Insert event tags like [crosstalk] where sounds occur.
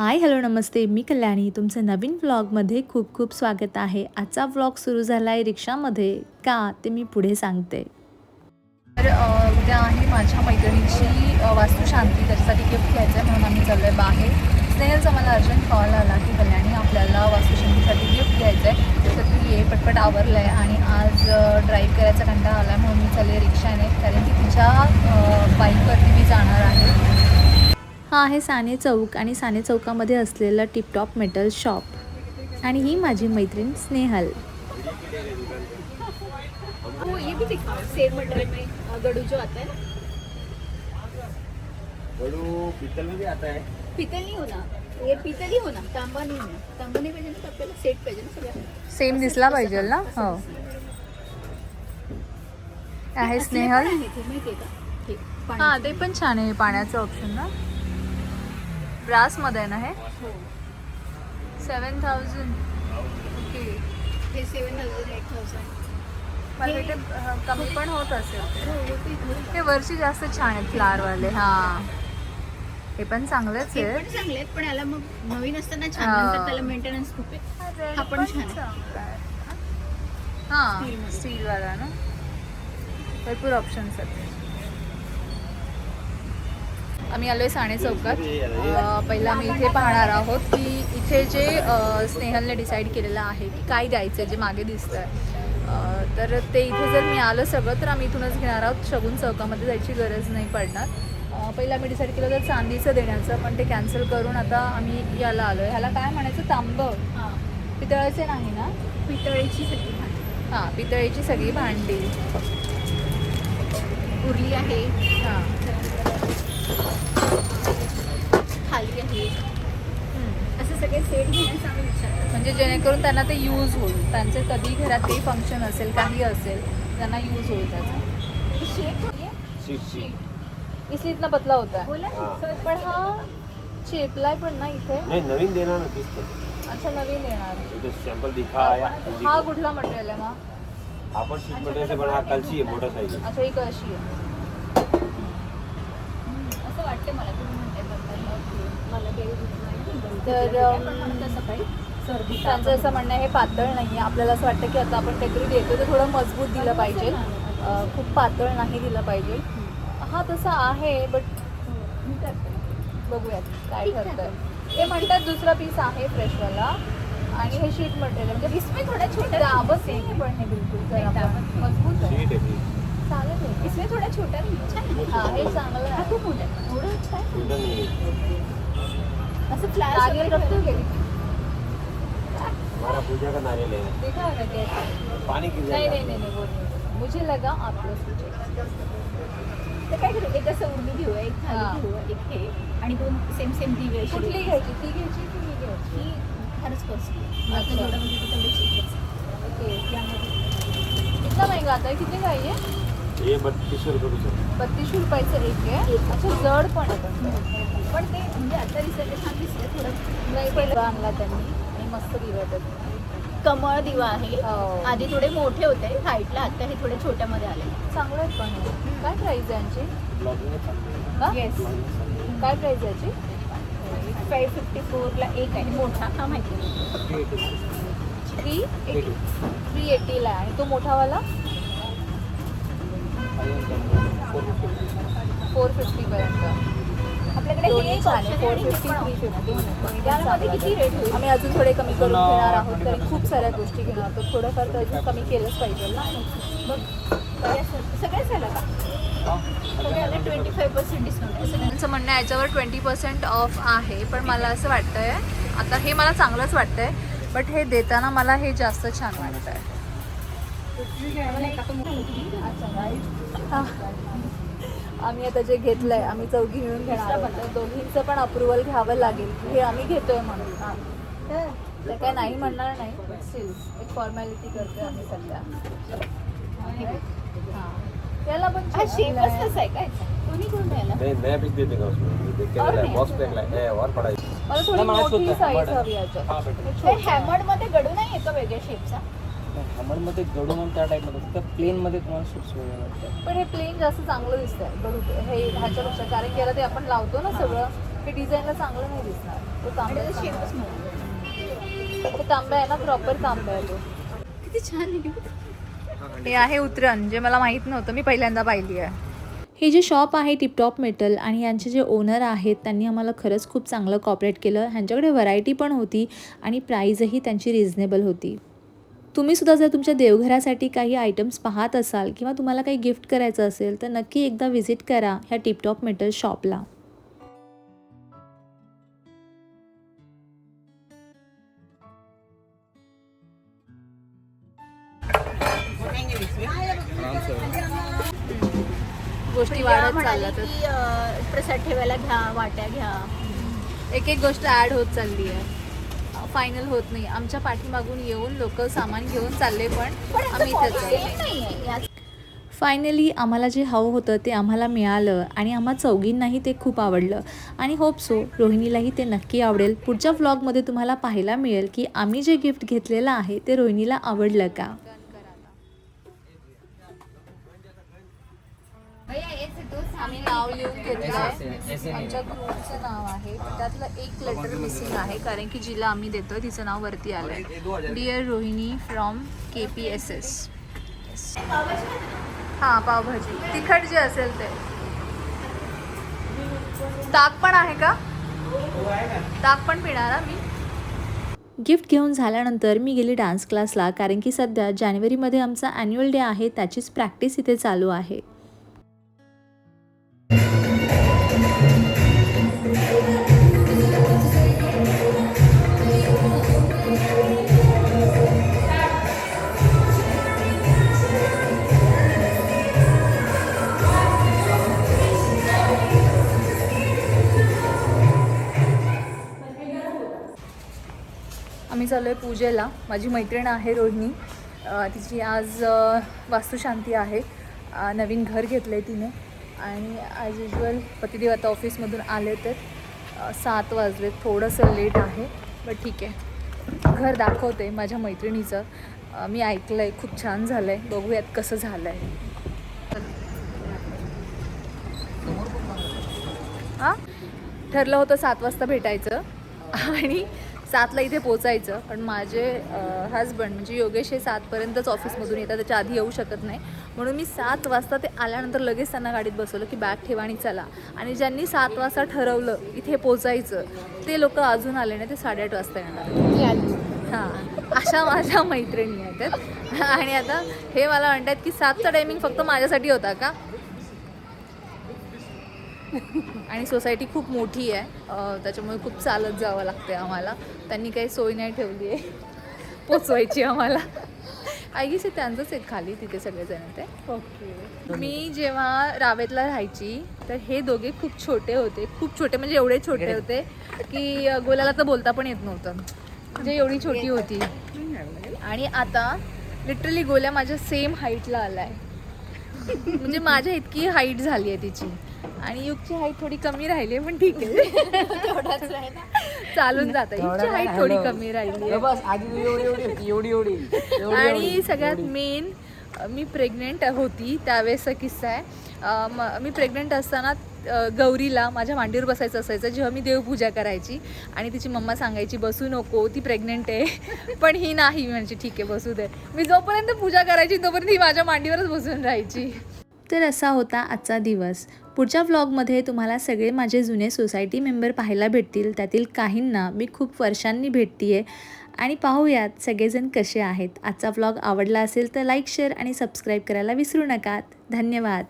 Hi hello नमस्ते. मी कल्याणी. तुमचं नवीन व्लॉगमध्ये खूप खूप स्वागत आहे. आजचा व्लॉग सुरू झाला आहे रिक्षामध्ये. का ते मी पुढे सांगते. तर उद्या आहे माझ्या मैत्रिणीची वास्तुशांती. त्याच्यासाठी गिफ्ट घ्यायचं आहे म्हणून आम्ही चाललो आहे बाहेर. स्नेहलचा मला अर्जंट कॉल आला की कल्याणी आपल्याला वास्तुशांतीसाठी गिफ्ट घ्यायचं आहे तर तू ये पटपट आवरलं आहे आणि आज ड्राईव्ह करायचा कंटाळा आला आहे म्हणून मी चालले रिक्षाने. कारण की तिच्या बाईकवरती मी जाणार आहे. हा आहे साने चौक आणि साने चौकामध्ये असलेलं टिपटॉप मेटल शॉप. आणि ही माझी मैत्रीण स्नेहल. वो ये भी दिखा सेम मटेरियल में अ, गडू जो आता है ना गड़ू पीतल में भी आता है पीतल नहीं होना ये पीतल ही होना तांबा नहीं होना तांबा नाही पाहिजे ना तर आपल्याला सेट पाहिजे ना सगळ्या. सेम दिसला पाहिजे ना? हो. आहे स्नेहल. हे, हे, हा. ते पण छान आहे पाण्याचं ऑप्शन ना? ब्रासमध्ये आहे ना हे? हो. Seven thousand okay. हे सेवन थाउजंड एट थाउजंड मला वाटतं कमी पण होत असेल ते. हो, ते वरची जास्त छान आहेत फ्लावरवाले हा. हे पण चांगलेच हे पण चांगले आहेत पण याला मग नवीन असताना छान हा. नंतर त्याला मेंटेनन्स खूप आहे. हा पण छान आहे. हा. स्टीलमध्ये. स्टील वाला ना? भरपूर ऑप्शन्स आहेत. आम्ही आलोय साणे चौकात. अं, पहिला मी इथे पाहणार आहोत की इथे जे स्नेहलने डिसाईड केलेलं आहे की काय द्यायचं जे मागे दिसतं आहे तर ते इथे जर मिळालं सगळं तर आम्ही इथूनच घेणार आहोत. शगुन चौकामध्ये जायची गरज नाही पडणार. पहिला आम्ही डिसाईड केलं तर चांदीचं देण्याचं पण ते कॅन्सल करून आता आम्ही याला आलो आहे ह्याला काय म्हणायचं? तांबं. हा. पितळाचे नाही ना? पितळेची सगळी हां पितळेची सगळी भांडी. उरली आहे. हां थाली आहे हम्म. असं सगळे सेट घेण्याचा आम्ही विचार करतो. म्हणजे जेणेकरून त्यांना ते यूज होईल. त्यांचे कधी घरात काही फंक्शन असेल काही असेल त्यांना यूज होईल त्याचा. हे शेप होती? सीट सीट इसलिए इतना पतला होता. है बोला हा. पण हा चेपलाय पण ना इथे. नहीं नवीन देना ना किस्त अच्छा नवीन येणार. तो सैंपल दिखा आया हा कुठला मटेरियल आहे मग? आपण शीट मटेरियल है अच्छा ही कशी आहे. असं वाटतं मला तुम्ही म्हणताय. मला काही नाही. तर, त्यांचं असं म्हणणं आहे हे पातळ नाही आहे. आपल्याला असं वाटतं की आता आपण काहीतरी देतो ते थोडं मजबूत दिलं पाहिजे. खूप पातळ नाही दिलं पाहिजे. हा तसा आहे बट मी करते. बघूयात काय ठरतंय. ते म्हणतात दुसरा पीस आहे फ्रेशवाला आणि हे शीट मटेरियल म्हणजे इसमें थोड़ा छोटा दाबत नाही पण हे बिलकुल. मजबूत आहे. है चालेल. इसमें थोड़ा छोटा नाही. छान आहे. हा हे चांगलं हा आहे खूप मोठा आहे. एवढं छान छोटा नहीं है असं फ्लॅश हो क्या? हमारा पूजा का नारियल है देखा है ना कैसे? पानी गिर नहीं नहीं नहीं नहीं वो नहीं। मुझे लगा आप लोग सोचे। तर काय करू एक असं उर्मी घेऊ एक हा. थाली घेऊ एक हे आणि दोन सेम सेम दिवे असे कुठली. घ्यायची? ती घ्यायची की ही घ्यायची? ही फारच कॉस्टली आता. जेवढं म्हणजे तेवढं. ओके यामध्ये. कितना महंगा आता? है कितने का है ये ये बत्तीस सौ रुपये बत्तीसशे रुपयाचं एक आहे. अच्छा जड पण आहे. पण ते. ते म्हणजे आता दिसलं छान दिसलं थोडं. नाही पहिला आणला त्यांनी. मस्त दिलं त्यात कमळ दिवा आहे. हो. आधी थोडे मोठे होते हाईटला आता हे थोडे छोट्यामध्ये आले. चांगलं आहे पण. हे. काय प्राईज आहे यांची? येस काय प्राईज आहे याची? फाईव्ह फिफ्टी फोरला एक आहे. मोठा हा माहिती. थ्री एटी थ्री एटीला आहे. तो मोठावाला? फोर फिफ्टीपर्यंत दोन्ही छान आहे फोर आहे फिफ्टी थ्री फिफ्टी त्यामध्ये किती rate होईल? आम्ही अजून थोडे कमी करून घेणार आहोत. तरी खूप साऱ्या गोष्टी घेणार आहोत. थोडंफार तर अजून कमी केलंच पाहिजे ना. मग सगळ्याच झालं का? सगळ्याला ट्वेंटी फाईव्ह पर्सेंट डिस्काउंट आहे. सगळ्यांचं त्यांचं म्हणणं आहे याच्यावर ट्वेंटी पर्सेंट ऑफ आहे. पण मला असं वाटतंय आता हे मला चांगलंच वाटतंय बट हे देताना मला हे जास्त छान वाटतंय. हा. आम्ही आता जे घेतलंय आम्ही चौघी मिळून घेणार आहोत. दोघींचं पण अप्रुव्हल घ्यावं लागेल की हे आम्ही घेतोय म्हणून. हा. ते काय नाही म्हणणार नाही बट स्टील एक फॉर्मॅलिटी करतोय आम्ही सध्या. हा. त्याला पण मला थोडी मोठी साईज हवी याच्यात. हॅमर्डमध्ये गडू नाही येतो वेगळ्या शेपचा हॅमरमध्ये गडू म्हणून त्या टाईपमध्ये फक्त प्लेनमध्ये तुम्हाला शिप्स वगैरे वाटतात पण हे प्लेन जास्त चांगलं दिसतंय. बघू हे ह्याच्यापेक्षा कारण की याला ते आपण लावतो ना सगळं हे डिझाईनला चांगलं नाही दिसणार. तो तांब्या त्याचा शेपच तांब्या आहे. ना प्रॉपर तांब्या आहे तो. किती छान आहे हे आहे उतरण जे मला माहीत नव्हतं मी पहिल्यांदा पाहिली आहे. हे जे शॉप आहे टिपटॉप मेटल आणि यांचे जे ओनर आहेत त्यांनी आम्हाला खरंच खूप चांगलं कॉपरेट केलं. ह्यांच्याकडे व्हरायटी पण होती आणि प्राईजही त्यांची रिझनेबल होती. तुम्हीसुद्धा जर तुमच्या देवघरासाठी काही आयटम्स पाहत असाल किंवा तुम्हाला काही गिफ्ट करायचं असेल तर नक्की एकदा व्हिजिट करा ह्या टिपटॉप मेटल शॉपला गोष्टी वाढत चालल्या अं, प्रसाद ठेवायला घ्या वाट्या घ्या. एक एक गोष्ट ॲड होत चालली आहे फायनल होत नाही. आमच्या पाठीमागून येऊन लोक सामान घेऊन चालले पण आम्ही फायनली आम्हाला जे हवं होतं ते आम्हाला मिळालं आणि आम्हा चौघींनाही ते खूप आवडलं. आणि होप सो रोहिणीलाही ते नक्की आवडेल. पुढच्या व्लॉगमध्ये तुम्हाला पाहायला मिळेल की आम्ही जे गिफ्ट घेतलेलं आहे ते रोहिणीला आवडलं का? नाव लिहून घेतलं आमच्या ग्रुपचं नाव आहे. त्यातलं एक लेटर मिसिंग आहे कारण की जिला आम्ही देतो तिचं नाव वरती आलं dear Rohini from K P S S हां पावभाजी. तिखट जे असेल ते. ताक पण आहे का? ताक पण पिणार मी. गिफ्ट घेऊन झाल्यानंतर मी गेली डान्स क्लासला कारण की सध्या जानेवारीमध्ये आमचा ॲन्युअल डे आहे त्याचीच प्रॅक्टिस इथे चालू आहे. चाललो आहे पूजेला. माझी मैत्रीण आहे रोहिणी. तिची आज वास्तुशांती आहे. नवीन घर घेतलं आहे तिने. आणि ॲज युजल पतिदेव आता ऑफिसमधून आले तर सात वाजले. थोडंसं लेट आहे बट ठीक आहे. घर दाखवते माझ्या मैत्रिणीचं. मी ऐकलं आहे खूप छान झालं आहे बघूयात कसं झालं आहे हां? ठरलं होतं सात वाजता भेटायचं. आणि सातला इथे पोचायचं. पण माझे हजबंड म्हणजे योगेश हे सातपर्यंतच ऑफिसमधून येतात त्याच्या आधी येऊ शकत नाही. म्हणून मी सात वाजता ते आल्यानंतर लगेच त्यांना गाडीत बसवलं की बॅग ठेवा आणि चला. आणि ज्यांनी सात वाजता ठरवलं इथे पोचायचं ते लोक अजून आले नाही ते साडेआठ वाजता येणार हां. अशा माझ्या मैत्रिणी आहेत. आणि आता हे मला म्हणतात की सातचा टायमिंग फक्त माझ्यासाठी होता का? आणि सोसायटी खूप मोठी आहे. त्याच्यामुळे खूप चालत जावं लागते आम्हाला. त्यांनी काही सोय नाही ठेवली आहे. [laughs] पोचवायची आम्हाला. आय गेस हे त्यांचंच आहेत खाली तिथे सगळेजण ते ओके. मी जेव्हा रावेतला राहायची तर हे दोघे खूप छोटे होते. खूप छोटे म्हणजे एवढे छोटे होते की गोल्याला तर बोलता पण येत नव्हतं. म्हणजे एवढी छोटी होती. आणि आता लिटरली गोल्या माझ्या सेम हाईटला आला आहे म्हणजे माझ्या इतकी हाईट झाली आहे तिची. आणि युगची हाईट थोडी कमी राहिली पण ठीक आहे. चालून जात. युगची हाईट थोडी कमी राहिली आहे. बस आधी तू एवढी एवढी होती एवढी एवढी एवढी आणि एवढी. सगळ्यात मेन मी प्रेग्नेंट होती त्यावेळेसचा किस्सा आहे. अ, म- मी प्रेग्नेंट असताना अ, गौरीला माझ्या मांडीवर बसायचं असायचं जेव्हा मी देवपूजा करायची आणि तिची मम्मा सांगायची बसू नको ती प्रेग्नेंट आहे. [laughs] पण ही नाही म्हणजे ठीक आहे बसू दे. मी जोपर्यंत पूजा करायची तोपर्यंत ही माझ्या मांडीवरच बसून राहायची. तर असा होता आजचा दिवस. पुढच्या व्लॉगमध्ये तुम्हाला सगळे माझे जुने सोसायटी मेंबर पाहायला भेटतील. त्यातील काहींना मी खूप वर्षांनी भेटते आणि पाहूयात सगळेजण कसे आहेत. आजचा व्लॉग आवडला असेल तर लाईक शेअर आणि सबस्क्राईब करायला विसरू नका धन्यवाद.